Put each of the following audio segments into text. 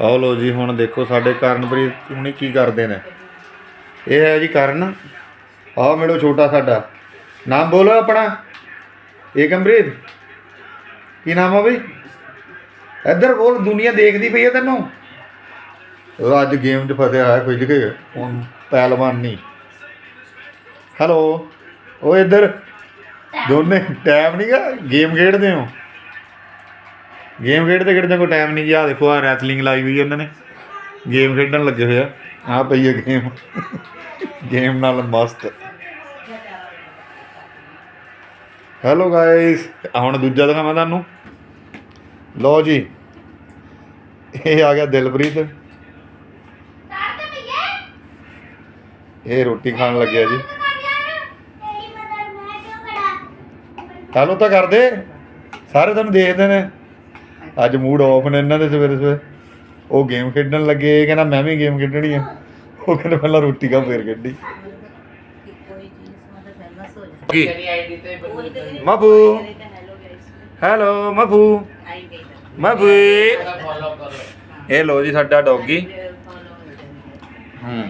ਆਓ ਲੋ ਜੀ, ਹੁਣ ਦੇਖੋ ਸਾਡੇ ਕਰਨਪ੍ਰੀਤ ਹੁਣੀ ਕੀ ਕਰਦੇ ਨੇ। ਇਹ ਹੈ ਜੀ ਕਰਨ। ਆਓ ਮੇੜੋ ਛੋਟਾ ਸਾਡਾ। ਨਾਮ ਬੋਲੋ ਆਪਣਾ। ਏਕਮਪ੍ਰੀਤ। ਕੀ ਨਾਮ ਆ ਬਈ? ਇੱਧਰ ਬੋਲ, ਦੁਨੀਆ ਦੇਖਦੀ ਪਈ ਹੈ ਤੈਨੂੰ? ਉਹ ਅੱਜ ਗੇਮ 'ਚ ਫਸਿਆ ਹੋਇਆ ਕੁਝ ਕਿ ਹੁਣ ਪਹਿਲਵਾਨ ਨਹੀਂ। ਹੈਲੋ ਉਹ ਇੱਧਰ। ਦੋਨੇ ਟਾਈਮ ਨਹੀਂਗਾ ਗੇਮ ਖੇਡਦੇ ਹੋ? ਗੇਮ ਖੇਡਦੇ ਖੇਡਦੇ ਕੋਈ ਟਾਈਮ ਨਹੀਂ ਜੀ ਆ ਦੇਖੋ ਆ ਰੈਸਲਿੰਗ ਲਾਈ ਹੋਈ ਇਹਨਾਂ ਨੇ। ਗੇਮ ਖੇਡਣ ਲੱਗੇ ਹੋਏ ਆ। ਪਈ ਹੈ ਗੇਮ ਗੇਮ ਨਾਲ ਮਸਤ। ਹੈਲੋ ਗਾਇਸ ਹੁਣ ਦੂਜਾ ਦਿਖਾਵਾਂ ਤੁਹਾਨੂੰ। ਲਓ ਜੀ। ਇਹ ਆ ਗਿਆ ਦਿਲਪ੍ਰੀਤ। ਇਹ ਰੋਟੀ ਖਾਣ ਲੱਗਿਆ ਜੀ। ਹੈਲੋ ਤਾਂ ਕਰਦੇ? ਸਾਰੇ ਤੁਹਾਨੂੰ ਦੇਖਦੇ ਨੇ। ਅੱਜ ਮੂਡ ਆਫ ਨੇ ਇਹਨਾਂ ਦੇ ਸਵੇਰੇ ਸਵੇਰੇ। ਉਹ ਗੇਮ ਖੇਡਣ ਲੱਗੇ ਇਹ ਕਹਿੰਦਾ ਮੈਂ ਵੀ ਗੇਮ ਖੇਡਣੀ ਆ। ਉਹ ਕਹਿੰਦੇ ਪਹਿਲਾਂ ਰੋਟੀ ਖਾ ਫੇਰ ਖੇਡੀ। ਕੀ? ਮਬੂ। ਹੈਲੋ ਮਬੂ। ਮਬੂ। ਇਹ ਲੋ ਜੀ ਸਾਡਾ ਡੌਗੀ। ਹੂੰ।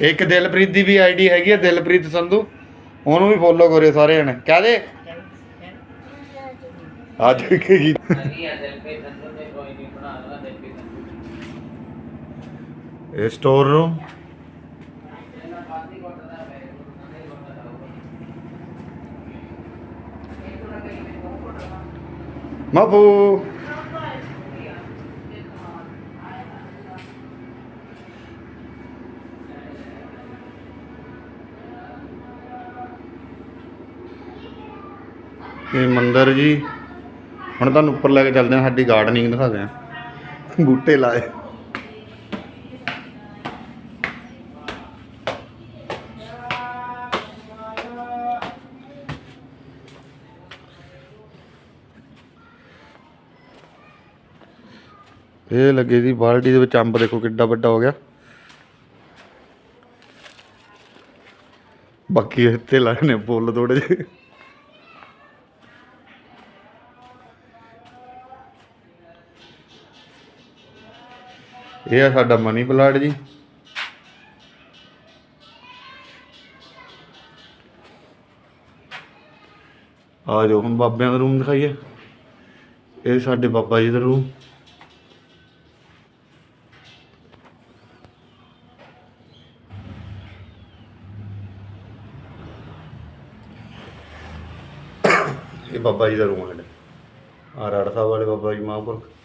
ਇੱਕ ਦਿਲਪ੍ਰੀਤ ਦੀ ਵੀ ਆਈਡੀ ਹੈਗੀ ਹੈ ਦਿਲਪ੍ਰੀਤ ਸੰਧੂ। ਉਹਨੂੰ ਵੀ ਫੋਲੋ ਕਰਿਓ ਸਾਰੇ ਜਣੇ ਕਹਦੇ ਅੱਜ ਕੀ ਇਹ ਸਟੋਰ ਰੂਮ ਮਬੂ ਇਹ ਮੰਦਿਰ ਜੀ। ਹੁਣ ਤੁਹਾਨੂੰ ਉੱਪਰ ਲੈ ਕੇ ਚੱਲਦੇ ਹਾਂ, ਸਾਡੀ ਗਾਰਡਨਿੰਗ ਦਿਖਾਦੇ ਹਾਂ। ਬੂਟੇ ਲਾਏ। ਇਹ ਲੱਗੇ ਜੀ, ਬਾਲਟੀ ਦੇ ਵਿੱਚ ਅੰਬ ਦੇਖੋ ਕਿੱਡਾ ਵੱਡਾ ਹੋ ਗਿਆ। ਬਾਕੀ ਇੱਥੇ ਲਾਏ ਨੇ ਫੁੱਲ ਥੋੜੇ ਜਿਹੇ। ਇਹ ਆ ਸਾਡਾ ਮਨੀ ਪਲਾਟ ਜੀ। ਆ ਜੋ ਹੁਣ ਬਾਬਿਆਂ ਦਾ ਰੂਮ ਦਿਖਾਈਏ। ਇਹ ਸਾਡੇ ਬਾਬਾ ਜੀ ਦਾ ਰੂਮ ਇਹ ਬਾਬਾ ਜੀ ਦਾ ਰੂਮ ਹੈ ਸਾਡਾ ਆ ਰਾੜਾ ਸਾਹਿਬ ਵਾਲੇ ਬਾਬਾ ਜੀ ਮਹਾਂਪੁਰਖ।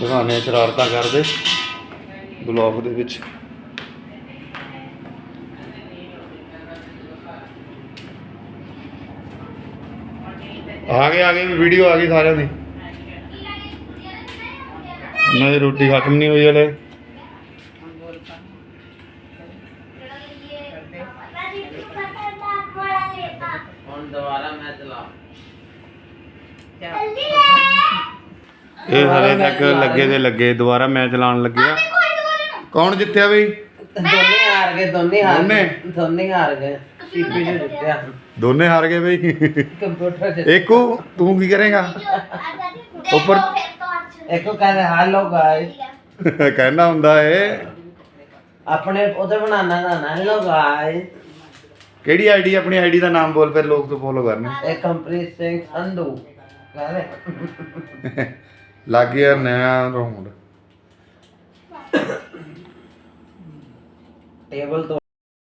ਦਿਖਾਣੇ ਸ਼ਰਾਰਤਾਂ ਕਰਦੇ ਬਲੌਗ ਦੇ ਵਿੱਚ। ਆ ਗਏ ਆ ਗਏ ਵੀਡੀਓ ਆ ਗਈ ਸਾਰਿਆਂ ਦੀ। ਦੀ ਰੋਟੀ ਖਤਮ ਨਹੀਂ ਹੋਈ ਹਲੇ। ਹੁਣ ਦੁਬਾਰਾ ਮੈਂ ਚਲਾ। ਇਹ ਹਲੇ ਤੱਕ ਲੱਗੇ ਦੇ ਲੱਗੇ ਦੁਬਾਰਾ ਮੈਚ ਲਾਉਣ ਲੱਗੇ ਆ ਕੌਣ ਜਿੱਤਿਆ ਬਈ? ਦੋਨੇ ਹਾਰ ਗਏ ਦੋਨੇ ਹਾਰ? ਗਏ ਦੋਨੇ ਹਾਰ ਗਏ। ਸੀਪੀ ਜੋ ਜਿੱਤਿਆ। ਦੋਨੇ ਹਾਰ ਗਏ ਬਈ। ਕੰਪਿਊਟਰ ਜਿੱਤ ਏਕੂ ਤੂੰ ਕੀ ਕਰੇਗਾ? ਉੱਪਰ ਇੱਕੋ ਕਹਿੰਦੇ ਹਾਲੋ ਗਾਇਸ ਕਹਿਣਾ ਹੁੰਦਾ ਏ। ਆਪਣੇ ਉਹਦੇ ਬਣਾਣਾ ਦਾ ਨਾ ਹੈਲੋ ਗਾਇਸ ਕਿਹੜੀ ਆਈਡੀ? ਆਪਣੀ ਆਈਡੀ ਦਾ ਨਾਮ ਬੋਲ ਫਿਰ ਲੋਕ ਤੋਂ ਫੋਲੋ ਕਰਨੇ। ਇਹ ਕੰਪ੍ਰੀਤ ਸਿੰਘ ਸੰਧੂ। ਕਹਿੰਦੇ। ਲੱਗ ਗਿਆ ਨया ਰਾਉਂਡ ਟੇਬਲ ਤੋਂ